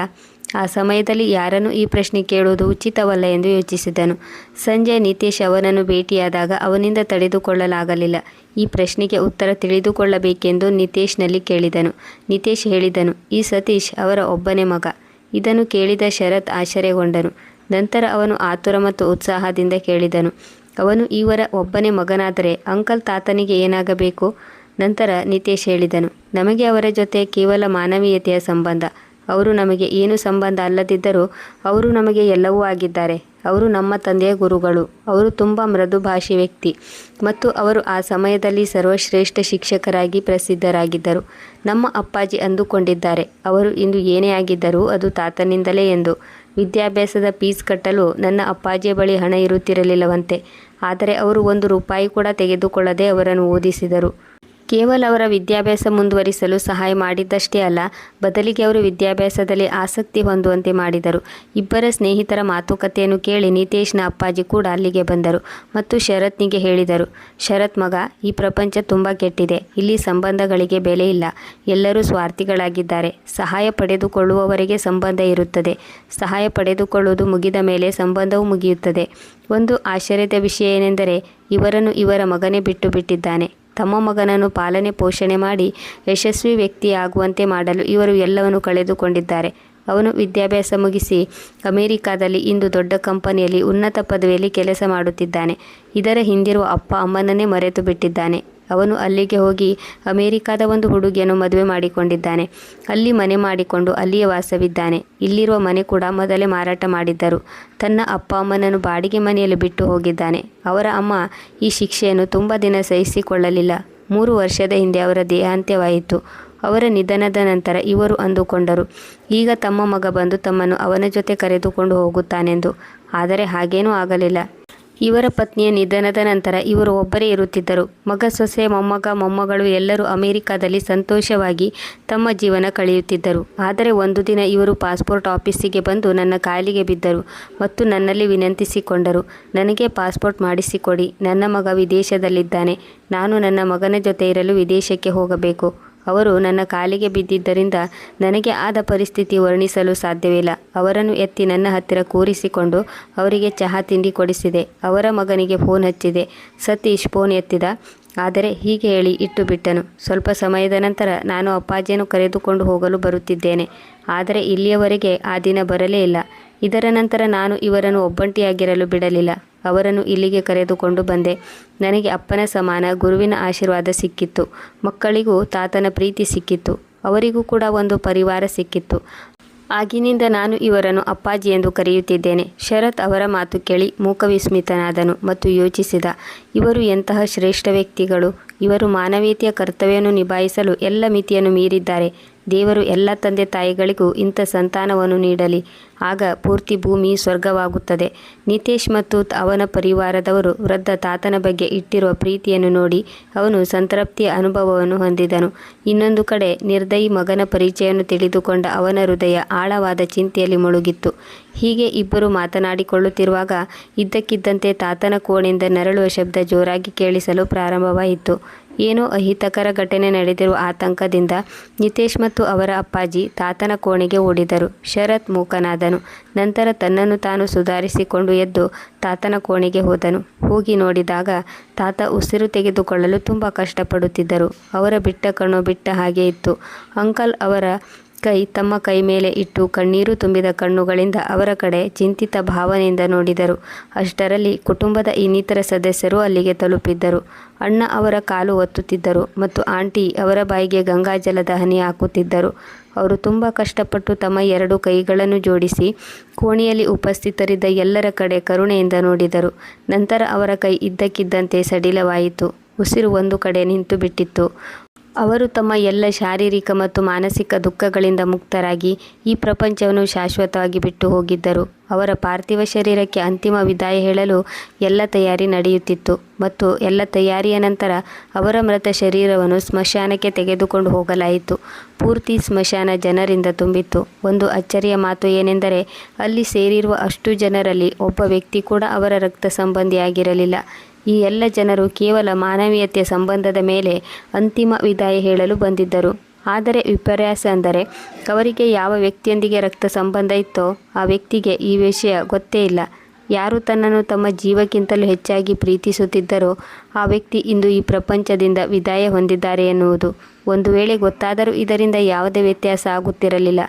ಆ ಸಮಯದಲ್ಲಿ ಯಾರನ್ನು ಈ ಪ್ರಶ್ನೆ ಕೇಳುವುದು ಉಚಿತವಲ್ಲ ಎಂದು ಯೋಚಿಸಿದನು. ಸಂಜೆ ನಿತೇಶ್ ಅವನನ್ನು ಭೇಟಿಯಾದಾಗ ಅವನಿಂದ ತಡೆದುಕೊಳ್ಳಲಾಗಲಿಲ್ಲ. ಈ ಪ್ರಶ್ನೆಗೆ ಉತ್ತರ ತಿಳಿದುಕೊಳ್ಳಬೇಕೆಂದು ನಿತೇಶ್ನಲ್ಲಿ ಕೇಳಿದನು. ನಿತೇಶ್ ಹೇಳಿದನು, ಈ ಸತೀಶ್ ಅವರ ಒಬ್ಬನೇ ಮಗ. ಇದನ್ನು ಕೇಳಿದ ಶರತ್ ಆಶ್ಚರ್ಯಗೊಂಡನು. ನಂತರ ಅವನು ಆತುರ ಮತ್ತು ಉತ್ಸಾಹದಿಂದ ಕೇಳಿದನು. ಅವನು ಇವರ ಒಬ್ಬನೇ ಮಗನಾದರೆ ಅಂಕಲ್ ತಾತನಿಗೆ ಏನಾಗಬೇಕು? ನಂತರ ನಿತೇಶ್ ಹೇಳಿದನು. ನಮಗೆ ಅವರ ಜೊತೆ ಕೇವಲ ಮಾನವೀಯತೆಯ ಸಂಬಂಧ. ಅವರು ನಮಗೆ ಏನು ಸಂಬಂಧ ಅಲ್ಲದಿದ್ದರೂ ಅವರು ನಮಗೆ ಎಲ್ಲವೂ ಆಗಿದ್ದಾರೆ. ಅವರು ನಮ್ಮ ತಂದೆಯ ಗುರುಗಳು. ಅವರು ತುಂಬ ಮೃದು ಭಾಷೆ ವ್ಯಕ್ತಿ ಮತ್ತು ಅವರು ಆ ಸಮಯದಲ್ಲಿ ಸರ್ವಶ್ರೇಷ್ಠ ಶಿಕ್ಷಕರಾಗಿ ಪ್ರಸಿದ್ಧರಾಗಿದ್ದರು. ನಮ್ಮ ಅಪ್ಪಾಜಿ ಅಂದುಕೊಂಡಿದ್ದಾರೆ. ಅವರು ಇಂದು ಏನೇ ಆಗಿದ್ದರೂ ಅದು ತಾತನಿಂದಲೇ ಎಂದು. ವಿದ್ಯಾಭ್ಯಾಸದ ಫೀಸ್ ಕಟ್ಟಲು ನನ್ನ ಅಪ್ಪಾಜಿಯ ಬಳಿ ಹಣ ಇರುತ್ತಿರಲಿಲ್ಲವಂತೆ. ಆದರೆ ಅವರು ಒಂದು ರೂಪಾಯಿ ಕೂಡ ತೆಗೆದುಕೊಳ್ಳದೆ ಅವರನ್ನು ಓದಿಸಿದರು. ಕೇವಲ ಅವರ ವಿದ್ಯಾಭ್ಯಾಸ ಮುಂದುವರಿಸಲು ಸಹಾಯ ಮಾಡಿದ್ದಷ್ಟೇ ಅಲ್ಲ, ಬದಲಿಗೆ ಅವರು ವಿದ್ಯಾಭ್ಯಾಸದಲ್ಲಿ ಆಸಕ್ತಿ ಹೊಂದುವಂತೆ ಮಾಡಿದರು. ಇಬ್ಬರ ಸ್ನೇಹಿತರ ಮಾತುಕತೆಯನ್ನು ಕೇಳಿ ನಿತೇಶ್ನ ಅಪ್ಪಾಜಿ ಕೂಡ ಅಲ್ಲಿಗೆ ಬಂದರು ಮತ್ತು ಶರತ್ನಿಗೆ ಹೇಳಿದರು, ಶರತ್ ಮಗ, ಈ ಪ್ರಪಂಚ ತುಂಬ ಕೆಟ್ಟಿದೆ. ಇಲ್ಲಿ ಸಂಬಂಧಗಳಿಗೆ ಬೆಲೆ ಇಲ್ಲ. ಎಲ್ಲರೂ ಸ್ವಾರ್ಥಿಗಳಾಗಿದ್ದಾರೆ. ಸಹಾಯ ಪಡೆದುಕೊಳ್ಳುವವರಿಗೆ ಸಂಬಂಧ ಇರುತ್ತದೆ. ಸಹಾಯ ಪಡೆದುಕೊಳ್ಳುವುದು ಮುಗಿದ ಮೇಲೆ ಸಂಬಂಧವು ಮುಗಿಯುತ್ತದೆ. ಒಂದು ಆಶ್ಚರ್ಯದ ವಿಷಯ ಏನೆಂದರೆ, ಇವರನ್ನು ಇವರ ಮಗನೇ ಬಿಟ್ಟು ಬಿಟ್ಟಿದ್ದಾನೆ. ತಮ್ಮ ಮಗನನ್ನು ಪಾಲನೆ, ಪೋಷಣೆ ಮಾಡಿ ಯಶಸ್ವಿ ವ್ಯಕ್ತಿಯಾಗುವಂತೆ ಮಾಡಲು ಇವರು ಎಲ್ಲವನ್ನು ಕಳೆದುಕೊಂಡಿದ್ದಾರೆ. ಅವನು ವಿದ್ಯಾಭ್ಯಾಸ ಮುಗಿಸಿ ಅಮೆರಿಕಾದಲ್ಲಿ ಇಂದು ದೊಡ್ಡ ಕಂಪನಿಯಲ್ಲಿ ಉನ್ನತ ಪದವಿಯಲ್ಲಿ ಕೆಲಸ ಮಾಡುತ್ತಿದ್ದಾನೆ. ಇದರ ಹಿಂದಿರುವ ಅಪ್ಪ ಅಮ್ಮನನ್ನೇ ಮರೆತು ಬಿಟ್ಟಿದ್ದಾನೆ ಅವನು ಅಲ್ಲಿಗೆ ಹೋಗಿ ಅಮೆರಿಕಾದ ಒಂದು ಹುಡುಗಿಯನ್ನು ಮದುವೆ ಮಾಡಿಕೊಂಡಿದ್ದಾನೆ. ಅಲ್ಲಿ ಮನೆ ಮಾಡಿಕೊಂಡು ಅಲ್ಲಿಯೇ ವಾಸವಿದ್ದಾನೆ. ಇಲ್ಲಿರುವ ಮನೆ ಕೂಡ ಮೊದಲೇ ಮಾರಾಟ ಮಾಡಿದ್ದರು. ತನ್ನ ಅಪ್ಪ ಅಮ್ಮನನ್ನು ಬಾಡಿಗೆ ಮನೆಯಲ್ಲಿ ಬಿಟ್ಟು ಹೋಗಿದ್ದಾನೆ. ಅವರ ಅಮ್ಮ ಈ ಶಿಕ್ಷೆಯನ್ನು ತುಂಬ ದಿನ ಸಹಿಸಿಕೊಳ್ಳಲಿಲ್ಲ. ಮೂರು ವರ್ಷದ ಹಿಂದೆ ಅವರ ದೇಹಾಂತ್ಯವಾಯಿತು. ಅವರ ನಿಧನದ ನಂತರ ಇವರು ಅಂದುಕೊಂಡರು. ಈಗ ತಮ್ಮ ಮಗ ಬಂದು ತಮ್ಮನ್ನು ಅವನ ಜೊತೆ ಕರೆದುಕೊಂಡು ಹೋಗುತ್ತಾನೆಂದು. ಆದರೆ ಹಾಗೇನೂ ಆಗಲಿಲ್ಲ. ಇವರ ಪತ್ನಿಯ ನಿಧನದ ನಂತರ ಇವರು ಒಬ್ಬರೇ ಇರುತ್ತಿದ್ದರು. ಮಗ ಸೊಸೆ, ಮೊಮ್ಮಗ, ಮೊಮ್ಮಗಳು ಎಲ್ಲರೂ ಅಮೆರಿಕಾದಲ್ಲಿ ಸಂತೋಷವಾಗಿ ತಮ್ಮ ಜೀವನ ಕಳೆಯುತ್ತಿದ್ದರು. ಆದರೆ ಒಂದು ದಿನ ಇವರು ಪಾಸ್ಪೋರ್ಟ್ ಆಫೀಸಿಗೆ ಬಂದು ನನ್ನ ಕಾಲಿಗೆ ಬಿದ್ದರು ಮತ್ತು ನನ್ನಲ್ಲಿ ವಿನಂತಿಸಿಕೊಂಡರು, ನನಗೆ ಪಾಸ್ಪೋರ್ಟ್ ಮಾಡಿಸಿಕೊಡಿ. ನನ್ನ ಮಗ ವಿದೇಶದಲ್ಲಿದ್ದಾನೆ. ನಾನು ನನ್ನ ಮಗನ ಜೊತೆ ಇರಲು ವಿದೇಶಕ್ಕೆ ಹೋಗಬೇಕು. ಅವರು ನನ್ನ ಕಾಲಿಗೆ ಬಿದ್ದಿದ್ದರಿಂದ ನನಗೆ ಆದ ಪರಿಸ್ಥಿತಿ ವರ್ಣಿಸಲು ಸಾಧ್ಯವಿಲ್ಲ. ಅವರನ್ನು ಎತ್ತಿ ನನ್ನ ಹತ್ತಿರ ಕೂರಿಸಿಕೊಂಡು ಅವರಿಗೆ ಚಹಾ ತಿಂಡಿ ಕೊಡಿಸಿದೆ. ಅವರ ಮಗನಿಗೆ ಫೋನ್ ಹಚ್ಚಿದೆ. ಸತೀಶ್ ಫೋನ್ ಎತ್ತಿದ. ಆದರೆ ಹೀಗೆ ಹೇಳಿ ಇಟ್ಟು ಬಿಟ್ಟನು. ಸ್ವಲ್ಪ ಸಮಯದ ನಂತರ ನಾನು ಅಪ್ಪಾಜಿಯನ್ನು ಕರೆದುಕೊಂಡು ಹೋಗಲು ಬರುತ್ತಿದ್ದೇನೆ. ಆದರೆ ಇಲ್ಲಿಯವರೆಗೆ ಆ ದಿನ ಬರಲೇ ಇಲ್ಲ. ಇದರ ನಂತರ ನಾನು ಇವರನ್ನು ಒಬ್ಬಂಟಿಯಾಗಿರಲು ಬಿಡಲಿಲ್ಲ. ಅವರನ್ನು ಇಲ್ಲಿಗೆ ಕರೆದುಕೊಂಡು ಬಂದೆ. ನನಗೆ ಅಪ್ಪನ ಸಮಾನ, ಗುರುವಿನ ಆಶೀರ್ವಾದ ಸಿಕ್ಕಿತ್ತು. ಮಕ್ಕಳಿಗೂ ತಾತನ ಪ್ರೀತಿ ಸಿಕ್ಕಿತ್ತು. ಅವರಿಗೂ ಕೂಡ ಒಂದು ಪರಿವಾರ ಸಿಕ್ಕಿತ್ತು. ಆಗಿನಿಂದ ನಾನು ಇವರನ್ನು ಅಪ್ಪಾಜಿ ಎಂದು ಕರೆಯುತ್ತಿದ್ದೇನೆ. ಶರತ್ ಅವರ ಮಾತು ಕೇಳಿ ಮೂಕವಿಸ್ಮಿತನಾದನು ಮತ್ತು ಯೋಚಿಸಿದ, ಇವರು ಎಂತಹ ಶ್ರೇಷ್ಠ ವ್ಯಕ್ತಿಗಳು. ಇವರು ಮಾನವೀಯತೆಯ ಕರ್ತವ್ಯವನ್ನು ನಿಭಾಯಿಸಲು ಎಲ್ಲ ಮಿತಿಯನ್ನು ಮೀರಿದ್ದಾರೆ. ದೇವರು ಎಲ್ಲ ತಂದೆ ತಾಯಿಗಳಿಗೂ ಇಂಥ ಸಂತಾನವನ್ನು ನೀಡಲಿ. ಆಗ ಪೂರ್ತಿ ಭೂಮಿ ಸ್ವರ್ಗವಾಗುತ್ತದೆ. ನಿತೇಶ್ ಮತ್ತು ಅವನ ಪರಿವಾರದವರು ವೃದ್ಧ ತಾತನ ಬಗ್ಗೆ ಇಟ್ಟಿರುವ ಪ್ರೀತಿಯನ್ನು ನೋಡಿ ಅವನು ಸಂತೃಪ್ತಿಯ ಅನುಭವವನ್ನು ಹೊಂದಿದನು. ಇನ್ನೊಂದು ಕಡೆ ನಿರ್ದಯಿ ಮಗನ ಪರಿಚಯವನ್ನು ತಿಳಿದುಕೊಂಡ ಅವನ ಹೃದಯ ಆಳವಾದ ಚಿಂತೆಯಲ್ಲಿ ಮುಳುಗಿತ್ತು. ಹೀಗೆ ಇಬ್ಬರು ಮಾತನಾಡಿಕೊಳ್ಳುತ್ತಿರುವಾಗ ಇದ್ದಕ್ಕಿದ್ದಂತೆ ತಾತನ ಕೋಣೆಯಿಂದ ನರಳುವ ಶಬ್ದ ಜೋರಾಗಿ ಕೇಳಿಸಲು ಪ್ರಾರಂಭವಾಯಿತು. ಏನೋ ಅಹಿತಕರ ಘಟನೆ ನಡೆದಿರುವ ಆತಂಕದಿಂದ ನಿತೇಶ್ ಮತ್ತು ಅವರ ಅಪ್ಪಾಜಿ ತಾತನ ಕೋಣೆಗೆ ಓಡಿದರು. ಶರತ್ ಮೂಕನಾದನು. ನಂತರ ತನ್ನನ್ನು ತಾನು ಸುಧಾರಿಸಿಕೊಂಡು ಎದ್ದು ತಾತನ ಕೋಣೆಗೆ ಹೋದನು. ಹೋಗಿ ನೋಡಿದಾಗ ತಾತ ಉಸಿರು ತೆಗೆದುಕೊಳ್ಳಲು ತುಂಬ ಕಷ್ಟಪಡುತ್ತಿದ್ದರು. ಅವರ ಬಿಟ್ಟ ಕಣ್ಣು ಬಿಟ್ಟ ಹಾಗೆ ಇತ್ತು. ಅಂಕಲ್ ಅವರ ಕೈ ತಮ್ಮ ಕೈ ಮೇಲೆ ಇಟ್ಟು ಕಣ್ಣೀರು ತುಂಬಿದ ಕಣ್ಣುಗಳಿಂದ ಅವರ ಕಡೆ ಚಿಂತಿತ ಭಾವನೆಯಿಂದ ನೋಡಿದರು. ಅಷ್ಟರಲ್ಲಿ ಕುಟುಂಬದ ಇನ್ನಿತರ ಸದಸ್ಯರು ಅಲ್ಲಿಗೆ ತಲುಪಿದ್ದರು. ಅಣ್ಣ ಅವರ ಕಾಲು ಒತ್ತುತ್ತಿದ್ದರು ಮತ್ತು ಆಂಟಿ ಅವರ ಬಾಯಿಗೆ ಗಂಗಾಜಲದ ಹನಿ ಹಾಕುತ್ತಿದ್ದರು. ಅವರು ತುಂಬ ಕಷ್ಟಪಟ್ಟು ತಮ್ಮ ಎರಡು ಕೈಗಳನ್ನು ಜೋಡಿಸಿ ಕೋಣೆಯಲ್ಲಿ ಉಪಸ್ಥಿತರಿದ್ದ ಎಲ್ಲರ ಕಡೆ ಕರುಣೆಯಿಂದ ನೋಡಿದರು. ನಂತರ ಅವರ ಕೈ ಇದ್ದಕ್ಕಿದ್ದಂತೆ ಸಡಿಲವಾಯಿತು. ಉಸಿರು ಒಂದು ಕಡೆ ನಿಂತು ಅವರು ತಮ್ಮ ಎಲ್ಲ ಶಾರೀರಿಕ ಮತ್ತು ಮಾನಸಿಕ ದುಃಖಗಳಿಂದ ಮುಕ್ತರಾಗಿ ಈ ಪ್ರಪಂಚವನ್ನು ಶಾಶ್ವತವಾಗಿ ಬಿಟ್ಟು ಹೋಗಿದ್ದರು. ಅವರ ಪಾರ್ಥಿವ ಶರೀರಕ್ಕೆ ಅಂತಿಮ ವಿದಾಯ ಹೇಳಲು ಎಲ್ಲ ತಯಾರಿ ನಡೆಯುತ್ತಿತ್ತು ಮತ್ತು ಎಲ್ಲ ತಯಾರಿಯ ನಂತರ ಅವರ ಮೃತ ಶರೀರವನ್ನು ಸ್ಮಶಾನಕ್ಕೆ ತೆಗೆದುಕೊಂಡು ಹೋಗಲಾಯಿತು. ಪೂರ್ತಿ ಸ್ಮಶಾನ ಜನರಿಂದ ತುಂಬಿತ್ತು. ಒಂದು ಅಚ್ಚರಿಯ ಮಾತು ಏನೆಂದರೆ, ಅಲ್ಲಿ ಸೇರಿರುವ ಅಷ್ಟು ಜನರಲ್ಲಿ ಒಬ್ಬ ವ್ಯಕ್ತಿ ಕೂಡ ಅವರ ರಕ್ತ ಸಂಬಂಧಿಯಾಗಿರಲಿಲ್ಲ. ಈ ಎಲ್ಲ ಜನರು ಕೇವಲ ಮಾನವೀಯತೆಯ ಸಂಬಂಧದ ಮೇಲೆ ಅಂತಿಮ ವಿದಾಯ ಹೇಳಲು ಬಂದಿದ್ದರು. ಆದರೆ ವಿಪರ್ಯಾಸ ಅಂದರೆ ಅವರಿಗೆ ಯಾವ ವ್ಯಕ್ತಿಯೊಂದಿಗೆ ರಕ್ತ ಸಂಬಂಧ ಇತ್ತೋ ಆ ವ್ಯಕ್ತಿಗೆ ಈ ವಿಷಯ ಗೊತ್ತೇ ಇಲ್ಲ. ಯಾರು ತನ್ನನ್ನು ತಮ್ಮ ಜೀವಕ್ಕಿಂತಲೂ ಹೆಚ್ಚಾಗಿ ಪ್ರೀತಿಸುತ್ತಿದ್ದರೋ ಆ ವ್ಯಕ್ತಿ ಇಂದು ಈ ಪ್ರಪಂಚದಿಂದ ವಿದಾಯ ಹೊಂದಿದ್ದಾರೆ ಎನ್ನುವುದು. ಒಂದು ವೇಳೆ ಗೊತ್ತಾದರೂ ಇದರಿಂದ ಯಾವುದೇ ವ್ಯತ್ಯಾಸ ಆಗುತ್ತಿರಲಿಲ್ಲ.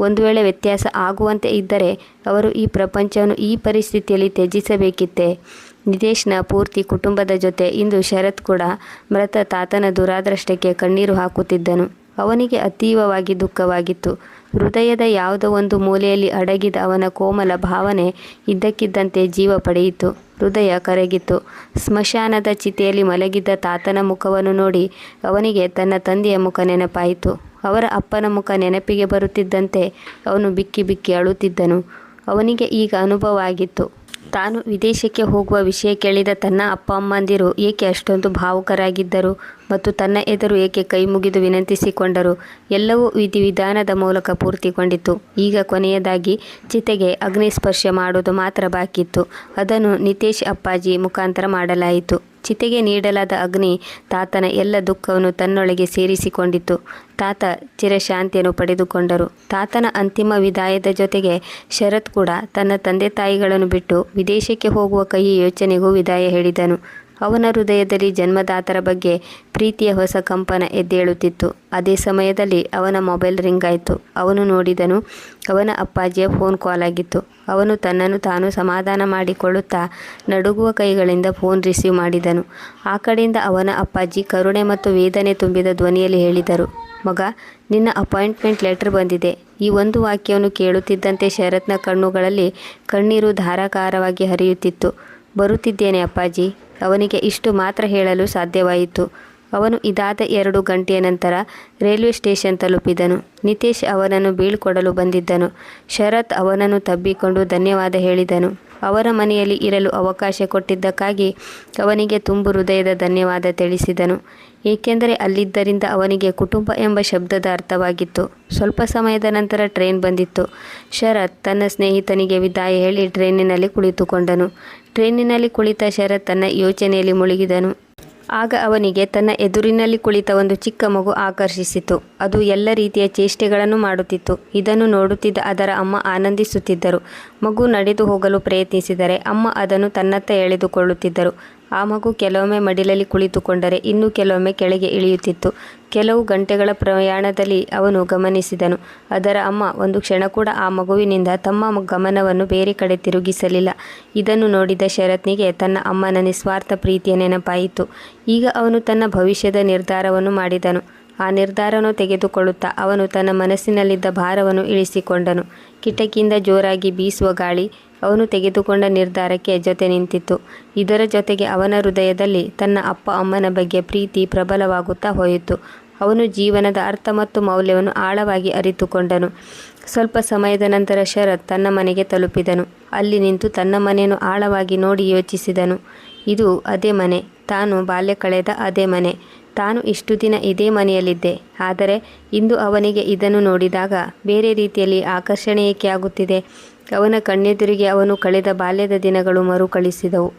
ಒಂದು ವೇಳೆ ವ್ಯತ್ಯಾಸ ಆಗುವಂತೆ ಇದ್ದರೆ ಅವರು ಈ ಪ್ರಪಂಚವನ್ನು ಈ ಪರಿಸ್ಥಿತಿಯಲ್ಲಿ ತ್ಯಜಿಸಬೇಕಿತ್ತೆ. ನಿತೇಶ್ನ ಪೂರ್ತಿ ಕುಟುಂಬದ ಜೊತೆ ಇಂದು ಶರತ್ ಕೂಡ ಮೃತ ತಾತನ ದುರಾದೃಷ್ಟಕ್ಕೆ ಕಣ್ಣೀರು ಹಾಕುತ್ತಿದ್ದನು. ಅವನಿಗೆ ಅತೀವವಾಗಿ ದುಃಖವಾಗಿತ್ತು. ಹೃದಯದ ಯಾವುದೋ ಒಂದು ಮೂಲೆಯಲ್ಲಿ ಅಡಗಿದ ಅವನ ಕೋಮಲ ಭಾವನೆ ಇದ್ದಕ್ಕಿದ್ದಂತೆ ಜೀವ ಪಡೆಯಿತು. ಹೃದಯ ಕರಗಿತು. ಸ್ಮಶಾನದ ಚಿತೆಯಲ್ಲಿ ಮಲಗಿದ್ದ ತಾತನ ಮುಖವನ್ನು ನೋಡಿ ಅವನಿಗೆ ತನ್ನ ತಂದೆಯ ಮುಖ ನೆನಪಾಯಿತು. ಅವರ ಅಪ್ಪನ ಮುಖ ನೆನಪಿಗೆ ಬರುತ್ತಿದ್ದಂತೆ ಅವನು ಬಿಕ್ಕಿ ಬಿಕ್ಕಿ ಅಳುತ್ತಿದ್ದನು. ಅವನಿಗೆ ಈಗ ಅನುಭವ ಆಗಿತ್ತು. ತಾನು ವಿದೇಶಕ್ಕೆ ಹೋಗುವ ವಿಷಯ ಕೇಳಿದ ತನ್ನ ಅಪ್ಪ ಅಮ್ಮಂದಿರು ಏಕೆ ಅಷ್ಟೊಂದು ಭಾವುಕರಾಗಿದ್ದರು? ಮತ್ತು ತನ್ನ ಎದುರು ಏಕೆ ಕೈ ಮುಗಿದು ವಿನಂತಿಸಿಕೊಂಡರು, ಎಲ್ಲವೂ ವಿಧಿವಿಧಾನದ ಮೂಲಕ ಪೂರ್ತಿಗೊಂಡಿತು. ಈಗ ಕೊನೆಯದಾಗಿ ಚಿತೆಗೆ ಅಗ್ನಿಸ್ಪರ್ಶ ಮಾಡುವುದು ಮಾತ್ರ ಬಾಕಿತ್ತು ಅದನ್ನು ನಿತೇಶ್ ಅಪ್ಪಾಜಿ ಮುಖಾಂತರ ಮಾಡಲಾಯಿತು. ಚಿತೆಗೆ ನೀಡಲಾದ ಅಗ್ನಿ ತಾತನ ಎಲ್ಲ ದುಃಖವನ್ನು ತನ್ನೊಳಗೆ ಸೇರಿಸಿಕೊಂಡಿತು ತಾತ ಚಿರಶಾಂತಿಯನ್ನು ಪಡೆದುಕೊಂಡರು. ತಾತನ ಅಂತಿಮ ವಿದಾಯದ ಜೊತೆಗೆ ಶರತ್ ಕೂಡ ತನ್ನ ತಂದೆ ತಾಯಿಗಳನ್ನು ಬಿಟ್ಟು ವಿದೇಶಕ್ಕೆ ಹೋಗುವ ಕೈ ಯೋಚನೆಗೂ ವಿದಾಯ ಹೇಳಿದನು. ಅವನ ಹೃದಯದಲ್ಲಿ ಜನ್ಮದಾತರ ಬಗ್ಗೆ ಪ್ರೀತಿಯ ಹೊಸ ಕಂಪನ ಎದ್ದೇಳುತ್ತಿತ್ತು. ಅದೇ ಸಮಯದಲ್ಲಿ ಅವನ ಮೊಬೈಲ್ ರಿಂಗ್ ಆಯಿತು. ಅವನು ನೋಡಿದನು, ಅವನ ಅಪ್ಪಾಜಿಯ ಫೋನ್ ಕಾಲ್ ಆಗಿತ್ತು. ಅವನು ತನ್ನನ್ನು ತಾನು ಸಮಾಧಾನ ಮಾಡಿಕೊಳ್ಳುತ್ತಾ ನಡುಗುವ ಕೈಗಳಿಂದ ಫೋನ್ ರಿಸೀವ್ ಮಾಡಿದನು. ಆ ಕಡೆಯಿಂದ ಅವನ ಅಪ್ಪಾಜಿ ಕರುಣೆ ಮತ್ತು ವೇದನೆ ತುಂಬಿದ ಧ್ವನಿಯಲ್ಲಿ ಹೇಳಿದರು, ಮಗ, ನಿನ್ನ ಅಪಾಯಿಂಟ್ಮೆಂಟ್ ಲೆಟರ್ ಬಂದಿದೆ. ಈ ಒಂದು ವಾಕ್ಯವನ್ನು ಕೇಳುತ್ತಿದ್ದಂತೆ ಶರತ್ನ ಕಣ್ಣುಗಳಲ್ಲಿ ಕಣ್ಣೀರು ಧಾರಾಕಾರವಾಗಿ ಹರಿಯುತ್ತಿತ್ತು. ಬರುತ್ತಿದ್ದೇನೆ ಅಪ್ಪಾಜಿ. ಅವನಿಗೆ ಇಷ್ಟು ಮಾತ್ರ ಹೇಳಲು ಸಾಧ್ಯವಾಯಿತು. ಅವನು ಇದಾದ ಎರಡು ಗಂಟೆಯ ನಂತರ ರೈಲ್ವೆ ಸ್ಟೇಷನ್ ತಲುಪಿದನು. ನಿತೇಶ್ ಅವನನ್ನು ಬೀಳ್ಕೊಡಲು ಬಂದಿದ್ದನು. ಶರತ್ ಅವನನ್ನು ತಬ್ಬಿಕೊಂಡು ಧನ್ಯವಾದ ಹೇಳಿದನು. ಅವರ ಮನೆಯಲ್ಲಿ ಇರಲು ಅವಕಾಶ ಕೊಟ್ಟಿದ್ದಕ್ಕಾಗಿ ಅವನಿಗೆ ತುಂಬು ಹೃದಯದ ಧನ್ಯವಾದ ತಿಳಿಸಿದನು. ಏಕೆಂದರೆ ಅಲ್ಲಿದ್ದರಿಂದ ಅವನಿಗೆ ಕುಟುಂಬ ಎಂಬ ಶಬ್ದದ ಅರ್ಥವಾಗಿತ್ತು. ಸ್ವಲ್ಪ ಸಮಯದ ನಂತರ ಟ್ರೈನ್ ಬಂದಿತ್ತು. ಶರತ್ ತನ್ನ ಸ್ನೇಹಿತನಿಗೆ ವಿದಾಯ ಹೇಳಿ ಟ್ರೈನಿನಲ್ಲಿ ಕುಳಿತುಕೊಂಡನು. ಟ್ರೈನಿನಲ್ಲಿ ಕುಳಿತ ಶರತ್ ತನ್ನ ಯೋಚನೆಯಲ್ಲಿ ಮುಳುಗಿದನು. ಆಗ ಅವನಿಗೆ ತನ್ನ ಎದುರಿನಲ್ಲಿ ಕುಳಿತ ಒಂದು ಚಿಕ್ಕ ಮಗು ಆಕರ್ಷಿಸಿತು. ಅದು ಎಲ್ಲ ರೀತಿಯ ಚೇಷ್ಟೆಗಳನ್ನು ಮಾಡುತ್ತಿತ್ತು. ಇದನ್ನು ನೋಡುತ್ತಿದ್ದ ಅದರ ಅಮ್ಮ ಆನಂದಿಸುತ್ತಿದ್ದರು. ಮಗು ನಡೆದು ಹೋಗಲು ಪ್ರಯತ್ನಿಸಿದರೆ ಅಮ್ಮ ಅದನ್ನು ತನ್ನತ್ತ ಎಳೆದುಕೊಳ್ಳುತ್ತಿದ್ದರು. ಆ ಮಗು ಕೆಲವೊಮ್ಮೆ ಮಡಿಲಲ್ಲಿ ಕುಳಿತುಕೊಂಡರೆ ಇನ್ನು ಕೆಲವೊಮ್ಮೆ ಕೆಳಗೆ ಇಳಿಯುತ್ತಿತ್ತು. ಕೆಲವು ಗಂಟೆಗಳ ಪ್ರಯಾಣದಲ್ಲಿ ಅವನು ಗಮನಿಸಿದನು. ಅದರ ಅಮ್ಮ ಒಂದು ಕ್ಷಣ ಕೂಡ ಆ ಮಗುವಿನಿಂದ ತಮ್ಮ ಗಮನವನ್ನು ಬೇರೆ ಕಡೆ ತಿರುಗಿಸಲಿಲ್ಲ. ಇದನ್ನು ನೋಡಿದ ಶರತ್ನಿಗೆ ತನ್ನ ಅಮ್ಮನ ನಿಸ್ವಾರ್ಥ ಪ್ರೀತಿಯ ನೆನಪಾಯಿತು. ಈಗ ಅವನು ತನ್ನ ಭವಿಷ್ಯದ ನಿರ್ಧಾರವನ್ನು ಮಾಡಿದನು. ಆ ನಿರ್ಧಾರವನ್ನು ತೆಗೆದುಕೊಳ್ಳುತ್ತಾ ಅವನು ತನ್ನ ಮನಸ್ಸಿನಲ್ಲಿದ್ದ ಭಾರವನ್ನು ಇಳಿಸಿಕೊಂಡನು. ಕಿಟಕಿಯಿಂದ ಜೋರಾಗಿ ಬೀಸುವ ಗಾಳಿ ಅವನು ತೆಗೆದುಕೊಂಡ ನಿರ್ಧಾರಕ್ಕೆ ಜೊತೆ ನಿಂತಿತ್ತು. ಇದರ ಜೊತೆಗೆ ಅವನ ಹೃದಯದಲ್ಲಿ ತನ್ನ ಅಪ್ಪ ಅಮ್ಮನ ಬಗ್ಗೆ ಪ್ರೀತಿ ಪ್ರಬಲವಾಗುತ್ತಾ ಹೋಯಿತು. ಅವನು ಜೀವನದ ಅರ್ಥ ಮತ್ತು ಮೌಲ್ಯವನ್ನು ಆಳವಾಗಿ ಅರಿತುಕೊಂಡನು. ಸ್ವಲ್ಪ ಸಮಯದ ನಂತರ ಶರತ್ ತನ್ನ ಮನೆಗೆ ತಲುಪಿದನು. ಅಲ್ಲಿ ನಿಂತು ತನ್ನ ಮನೆಯನ್ನು ಆಳವಾಗಿ ನೋಡಿ ಯೋಚಿಸಿದನು. ಇದು ಅದೇ ಮನೆ. ತಾನು ಬಾಲ್ಯ ಕಳೆದ ಅದೇ ಮನೆ. ತಾನು ಇಷ್ಟು ದಿನ ಇದೇ ಮನೆಯಲ್ಲಿದ್ದೆ. ಆದರೆ ಇಂದು ಅವನಿಗೆ ಇದನ್ನು ನೋಡಿದಾಗ ಬೇರೆ ರೀತಿಯಲ್ಲಿ ಆಕರ್ಷಣೆ ಏಕೆ ಆಗುತ್ತಿದೆ? ಅವನ ಕಣ್ಣೆದುರಿಗೆ ಅವನು ಕಳೆದ ಬಾಲ್ಯದ ದಿನಗಳು ಮರುಕಳಿಸಿದವು.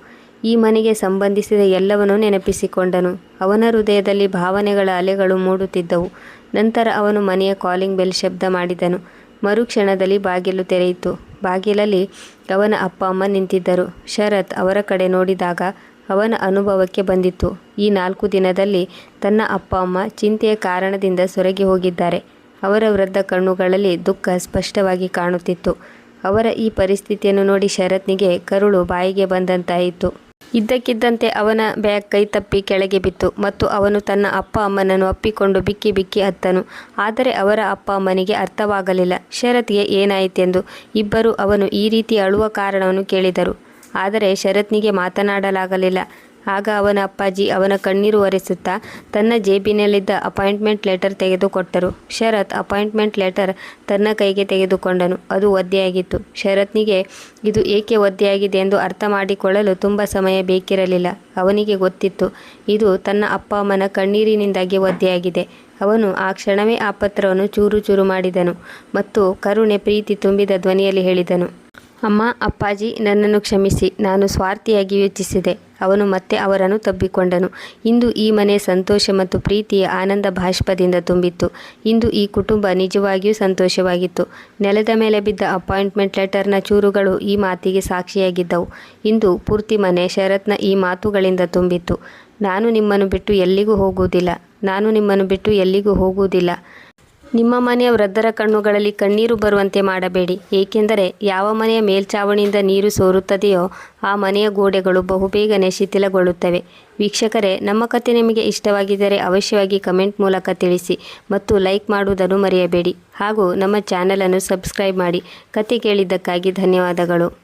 ಈ ಮನೆಗೆ ಸಂಬಂಧಿಸಿದ ಎಲ್ಲವನ್ನೂ ನೆನಪಿಸಿಕೊಂಡನು. ಅವನ ಹೃದಯದಲ್ಲಿ ಭಾವನೆಗಳ ಅಲೆಗಳು ಮೂಡುತ್ತಿದ್ದವು. ನಂತರ ಅವನು ಮನೆಯ ಕಾಲಿಂಗ್ ಬೆಲ್ ಶಬ್ದ ಮಾಡಿದನು. ಮರುಕ್ಷಣದಲ್ಲಿ ಬಾಗಿಲು ತೆರೆಯಿತು. ಬಾಗಿಲಲ್ಲಿ ಅವನ ಅಪ್ಪ, ಅಮ್ಮ ನಿಂತಿದ್ದರು. ಶರತ್ ಅವರ ಕಡೆ ನೋಡಿದಾಗ ಅವನ ಅನುಭವಕ್ಕೆ ಬಂದಿತ್ತು ಈ ನಾಲ್ಕು ದಿನದಲ್ಲಿ ತನ್ನ ಅಪ್ಪ, ಅಮ್ಮ ಚಿಂತೆಯ ಕಾರಣದಿಂದ ಸೊರಗಿ ಹೋಗಿದ್ದಾರೆ. ಅವರ ವೃದ್ಧ ಕಣ್ಣುಗಳಲ್ಲಿ ದುಃಖ ಸ್ಪಷ್ಟವಾಗಿ ಕಾಣುತ್ತಿತ್ತು. ಅವರ ಈ ಪರಿಸ್ಥಿತಿಯನ್ನು ನೋಡಿ ಶರತ್ನಿಗೆ ಕರುಳು ಬಾಯಿಗೆ ಬಂದಂತಾಯಿತು. ಇದ್ದಕ್ಕಿದ್ದಂತೆ ಅವನ ಬ್ಯಾಗ್ ಕೈ ತಪ್ಪಿ ಕೆಳಗೆ ಬಿತ್ತು ಮತ್ತು ಅವನು ತನ್ನ ಅಪ್ಪ ಅಮ್ಮನನ್ನು ಅಪ್ಪಿಕೊಂಡು ಬಿಕ್ಕಿ ಬಿಕ್ಕಿ ಅತ್ತನು ಆದರೆ ಅವರ ಅಪ್ಪ ಅಮ್ಮನಿಗೆ ಅರ್ಥವಾಗಲಿಲ್ಲ. ಶರತ್ಗೆ ಏನಾಯಿತೆಂದು ಇಬ್ಬರು ಅವನು ಈ ರೀತಿ ಅಳುವ ಕಾರಣವನ್ನು ಕೇಳಿದರು. ಆದರೆ ಶರತ್ನಿಗೆ ಮಾತನಾಡಲಾಗಲಿಲ್ಲ. ಆಗ ಅವನ ಅಪ್ಪಾಜಿ ಅವನ ಕಣ್ಣೀರು ಒರೆಸುತ್ತಾ ತನ್ನ ಜೇಬಿನಲ್ಲಿದ್ದ ಅಪಾಯಿಂಟ್ಮೆಂಟ್ ಲೆಟರ್ ತೆಗೆದುಕೊಟ್ಟರು. ಶರತ್ ಅಪಾಯಿಂಟ್ಮೆಂಟ್ ಲೆಟರ್ ತನ್ನ ಕೈಗೆ ತೆಗೆದುಕೊಂಡನು. ಅದು ಒದ್ದೆಯಾಗಿತ್ತು. ಶರತ್ನಿಗೆ ಇದು ಏಕೆ ಒದ್ದೆಯಾಗಿದೆ ಎಂದು ಅರ್ಥ ಮಾಡಿಕೊಳ್ಳಲು ತುಂಬ ಸಮಯ ಬೇಕಿರಲಿಲ್ಲ. ಅವನಿಗೆ ಗೊತ್ತಿತ್ತು. ಇದು ತನ್ನ ಅಪ್ಪ ಅಮ್ಮನ ಕಣ್ಣೀರಿನಿಂದಾಗಿ ಒದ್ದೆಯಾಗಿದೆ. ಅವನು ಆ ಕ್ಷಣವೇ ಆ ಪತ್ರವನ್ನು ಚೂರು ಚೂರು ಮಾಡಿದನು ಮತ್ತು ಕರುಣೆ ಪ್ರೀತಿ ತುಂಬಿದ ಧ್ವನಿಯಲ್ಲಿ ಹೇಳಿದನು. ಅಮ್ಮ, ಅಪ್ಪಾಜಿ, ನನ್ನನ್ನು ಕ್ಷಮಿಸಿ. ನಾನು ಸ್ವಾರ್ಥಿಯಾಗಿ ಯೋಚಿಸಿದೆ. ಅವನು ಮತ್ತೆ ಅವರನ್ನು ತಬ್ಬಿಕೊಂಡನು. ಇಂದು ಈ ಮನೆ ಸಂತೋಷ ಮತ್ತು ಪ್ರೀತಿಯ ಆನಂದ ಭಾಷ್ಪದಿಂದ ತುಂಬಿತ್ತು. ಇಂದು ಈ ಕುಟುಂಬ ನಿಜವಾಗಿಯೂ ಸಂತೋಷವಾಗಿತ್ತು. ನೆಲದ ಮೇಲೆ ಬಿದ್ದ ಅಪಾಯಿಂಟ್ಮೆಂಟ್ ಲೆಟರ್ನ ಚೂರುಗಳು ಈ ಮಾತಿಗೆ ಸಾಕ್ಷಿಯಾಗಿದ್ದವು. ಇಂದು ಪೂರ್ತಿ ಮನೆ ಶರತ್ನ ಈ ಮಾತುಗಳಿಂದ ತುಂಬಿತ್ತು. ನಾನು ನಿಮ್ಮನ್ನು ಬಿಟ್ಟು ಎಲ್ಲಿಗೂ ಹೋಗುವುದಿಲ್ಲ. ನಾನು ನಿಮ್ಮನ್ನು ಬಿಟ್ಟು ಎಲ್ಲಿಗೂ ಹೋಗುವುದಿಲ್ಲ. ನಿಮ್ಮ ಮನೆಯ ವೃದ್ಧರ ಕಣ್ಣುಗಳಲ್ಲಿ ಕಣ್ಣೀರು ಬರುವಂತೆ ಮಾಡಬೇಡಿ. ಏಕೆಂದರೆ ಯಾವ ಮನೆಯ ಮೇಲ್ಛಾವಣಿಯಿಂದ ನೀರು ಸೋರುತ್ತದೆಯೋ ಆ ಮನೆಯ ಗೋಡೆಗಳು ಬಹುಬೇಗನೆ ಶಿಥಿಲಗೊಳ್ಳುತ್ತವೆ. ವೀಕ್ಷಕರೇ, ನಮ್ಮ ಕತೆ ನಿಮಗೆ ಇಷ್ಟವಾಗಿದ್ದರೆ ಅವಶ್ಯವಾಗಿ ಕಮೆಂಟ್ ಮೂಲಕ ತಿಳಿಸಿ ಮತ್ತು ಲೈಕ್ ಮಾಡುವುದನ್ನು ಮರೆಯಬೇಡಿ. ಹಾಗೂ ನಮ್ಮ ಚಾನಲನ್ನು ಸಬ್ಸ್ಕ್ರೈಬ್ ಮಾಡಿ. ಕತೆ ಕೇಳಿದ್ದಕ್ಕಾಗಿ ಧನ್ಯವಾದಗಳು.